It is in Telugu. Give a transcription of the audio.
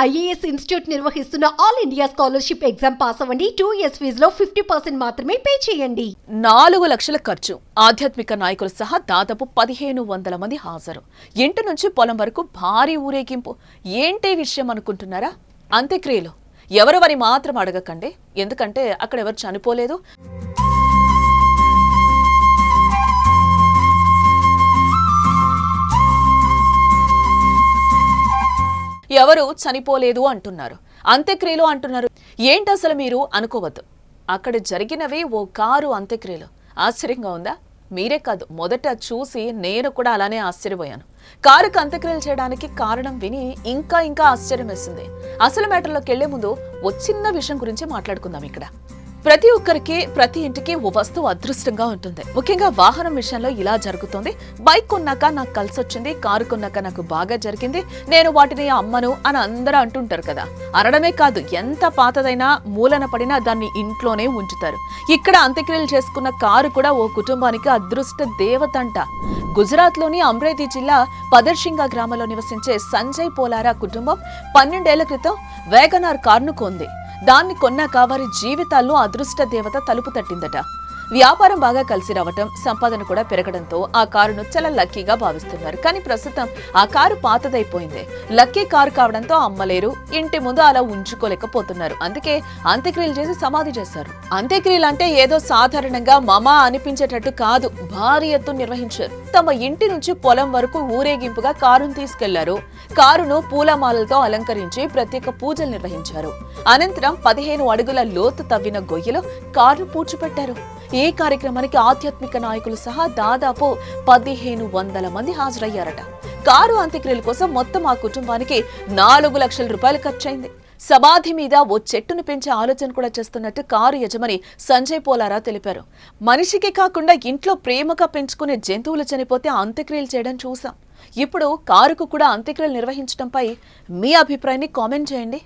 ఐఏఎస్ ఇన్స్టిట్యూట్ నిర్వహిస్తున్న all India scholarship exam pass అవ్వండి. టూ ఇయర్స్ ఫీజులో ఫిఫ్టీ పర్సెంట్ మాత్రమే పే చేయండి. నాలుగు లక్షల ఖర్చు. ఆధ్యాత్మిక నాయకులు సహా దాదాపు పదిహేను వందల మంది హాజరు. ఇంటి నుంచి పొలం వరకు భారీ ఊరేగింపు. ఏంటి విషయం అనుకుంటున్నారా? అంత్యక్రియలు. ఎవరెవరి మాత్రం అడగకండి. ఎందుకంటే అక్కడ ఎవరు చనిపోలేదు. ఎవరు చనిపోలేదు అంటున్నారు. అంత్యక్రియలు అంటున్నారు. ఏంటి అసలు మీరు అనుకోవద్దు. అక్కడ జరిగినవి ఓ కారు అంత్యక్రియలు. ఆశ్చర్యంగా ఉందా? మీరే కాదు. మొదట చూసి నేను కూడా అలానే ఆశ్చర్యపోయాను. కారుకు అంత్యక్రియలు చేయడానికి కారణం విని ఇంకా ఇంకా ఆశ్చర్యం వేసింది అసలు మ్యాటర్లోకి వెళ్ళే ముందు ఓ చిన్న విషయం గురించి మాట్లాడుకుందాం ఇక్కడ. ప్రతి ఒక్కరికి ప్రతి ఇంటికి ఓ వస్తువు అదృష్టంగా ఉంటుంది. ముఖ్యంగా వాహనం విషయంలో ఇలా జరుగుతుంది. బైక్ కొన్నాక నాకు కలిసి వచ్చింది కారు కొన్నాక నాకు బాగా జరిగింది. నేను వాటిని అమ్మను అని అందరూ అంటుంటారు కదా. అనడమే కాదు ఎంత పాతదైనా మూలన పడినా దాన్ని ఇంట్లోనే ఉంచుతారు. ఇక్కడ అంత్యక్రియలు చేసుకున్న కారు కూడా ఓ కుటుంబానికి అదృష్ట దేవత అంట గుజరాత్లోని అమ్రేతి జిల్లా పదర్శింగా గ్రామంలో నివసించే సంజయ్ పోలారా కుటుంబం పన్నెండేళ్ళ క్రితం వేగనార్ కారును కొంది. దాన్ని కొన్నాక వారి జీవితాల్లో అదృష్ట దేవత తలుపు తట్టిందట. వ్యాపారం బాగా కలిసి రావటం సంపాదన కూడా పెరగడంతో ఆ కారును చాలా లక్కీగా భావిస్తున్నారు. కానీ ప్రస్తుతం ఆ కారు పాతదైపోయింది. లక్కీ కారు కావడంతో అమ్మలేరు ఇంటి ముందు అలా ఉంచుకోలేకపోతున్నారు. అందుకే అంత్యక్రియలు చేసి సమాధి చేశారు. అంత్యక్రియలు అంటే ఏదో సాధారణంగా మమ అనిపించేటట్టు కాదు భారీ ఎత్తు నిర్వహించారు. తమ ఇంటి నుంచి పొలం వరకు ఊరేగింపుగా కారును తీసుకెళ్ళారు. కారును పూలమాలలతో అలంకరించి ప్రత్యేక పూజలు నిర్వహించారు. అనంతరం పదిహేను అడుగుల లోతు తవ్విన గొయ్యలో కారును పూడ్చిపెట్టారు. ఈ కార్యక్రమానికి ఆధ్యాత్మిక నాయకులు సహా దాదాపు పదిహేను వందల మంది హాజరయ్యారట. కారు అంత్యక్రియల కోసం మొత్తం ఆ కుటుంబానికి నాలుగు లక్షల రూపాయలు ఖర్చయింది. సమాధి మీద ఓ చెట్టును పెంచే ఆలోచన కూడా చేస్తున్నట్టు కారు యజమాని సంజయ్ పోలారా తెలిపారు. మనిషికి కాకుండా ఇంట్లో ప్రేమగా పెంచుకునే జంతువులు చనిపోతే అంత్యక్రియలు చేయడం చూసాం ఇప్పుడు కారుకు కూడా అంత్యక్రియలు నిర్వహించడంపై మీ అభిప్రాయాన్ని కామెంట్ చేయండి.